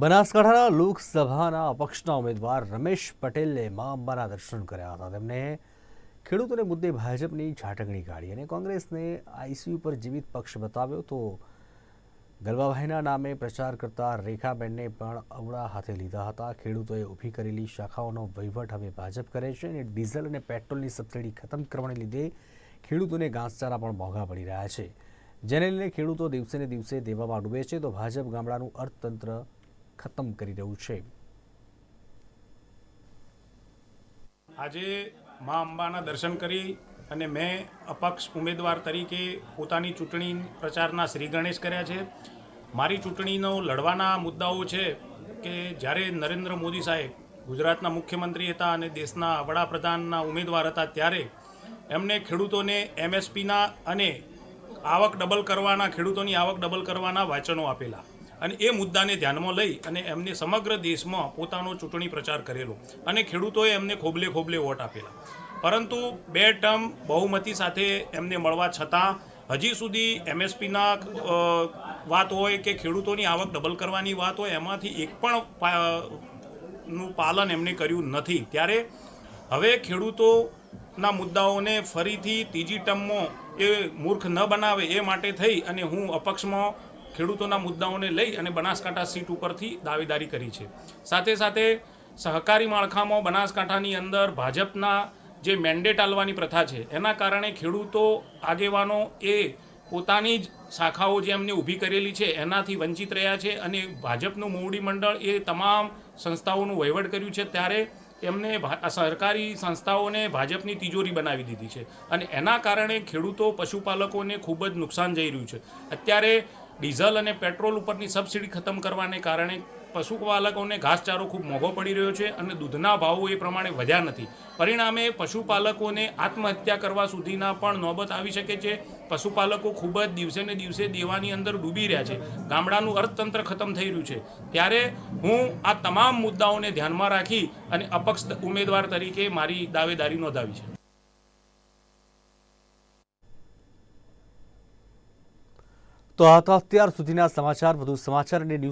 બનાસકાંઠાના લોકસભાના અપક્ષના ઉમેદવાર રમેશ પટેલે મા અંબાના દર્શન કર્યા હતા. તેમણે ખેડૂતોને મુદ્દે ભાજપની ઝાટકણી કાઢી અને કોંગ્રેસને આઈસીયુ પર જીવિત પક્ષ બતાવ્યો તો ગલબાભાઈના નામે પ્રચાર કરતા રેખાબેનને પણ અવળા હાથે લીધા હતા. ખેડૂતોએ ઊભી કરેલી શાખાઓનો વહીવટ હવે ભાજપ કરે છે અને ડીઝલ અને પેટ્રોલની સબસિડી ખતમ કરવાને લીધે ખેડૂતોને ઘાસચારા પણ મોંઘા પડી રહ્યા છે. જેને લઈને ખેડૂતો દિવસે ને દિવસે દેવામાં ડૂબે છે તો ભાજપ ગામડાનું અર્થતંત્ર ખતમ કરી રહ્યું છે. આજે મા અંબાના દર્શન કરી અને મેં અપક્ષ ઉમેદવાર તરીકે પોતાની ચૂંટણી પ્રચારના શ્રી ગણેશ કર્યા છે. મારી ચૂંટણીનો લડવાના મુદ્દાઓ છે કે જ્યારે નરેન્દ્ર મોદી સાહેબ ગુજરાતના મુખ્યમંત્રી હતા અને દેશના વડાપ્રધાનના ઉમેદવાર હતા ત્યારે એમને ખેડૂતોને એમએસપીના અને આવક ડબલ કરવાના ખેડૂતોની આવક ડબલ કરવાના વાચનો આપેલા. અને એ મુદ્દાને ધ્યાનમાં લઈ અને એમને સમગ્ર દેશમાં પોતાનો ચૂંટણી પ્રચાર કરેલો. અને ખેડૂતોએ એમને ખોબલે ખોબલે વોટ આપેલા. પરંતુ બે ટર્મ બહુમતી સાથે એમને મળવા છતાં, હજી સુધી એમએસપીના વાત હોય કે ખેડૂતોની આવક ડબલ કરવાની વાત હોય, એમાંથી એક પણ નું પાલન એમને કર્યું નથી. ત્યારે હવે ખેડૂતોના મુદ્દાઓને ફરીથી ત્રીજી ટર્મમાં એ મૂર્ખ ન બનાવે એ માટે થઈ અને હું અપક્ષમાં ખેડૂતોના મુદ્દાઓને લઈ અને બનાસકાંઠા સીટ ઉપરથી દાવેદારી કરી છે. સાથે સાથે સહકારી માળખામાં બનાસકાંઠાની અંદર ભાજપના જે મેન્ડેટ આલવાની પ્રથા છે, એના કારણે ખેડૂતો આગેવાનો એ પોતાની જ શાખાઓ જે એમને ઊભી કરેલી છે, એનાથી વંચિત રહ્યા છે અને ભાજપનું મોવડી મંડળ એ તમામ સંસ્થાઓનું વહીવટ કર્યું છે, ત્યારે એમને સરકારી સંસ્થાઓને ભાજપની તિજોરી બનાવી દીધી છે. અને એના કારણે ખેડૂતો, પશુપાલકોને ખૂબ જ નુકસાન જઈ રહ્યું છે. અત્યારે ડીઝલ અને પેટ્રોલ ઉપરની સબસિડી ખતમ કરવાને કારણે પશુપાલકોને ઘાસચારો ખૂબ મોંઘો પડી રહ્યો છે અને દૂધના ભાવો એ પ્રમાણે વધ્યા નથી. પરિણામે પશુપાલકોને આત્મહત્યા કરવા સુધીના પણ નોબત આવી શકે છે. પશુપાલકો ખૂબ જ દિવસે ને દિવસે દેવાની અંદર ડૂબી રહ્યા છે. ગામડાનું અર્થતંત્ર ખતમ થઈ રહ્યું છે. ત્યારે હું આ તમામ મુદ્દાઓને ધ્યાનમાં રાખી અને અપક્ષ ઉમેદવાર તરીકે મારી દાવેદારી નોંધાવી છે. તો આ હતા અત્યાર સુધીના સમાચાર. વધુ સમાચાર અને ન્યૂઝ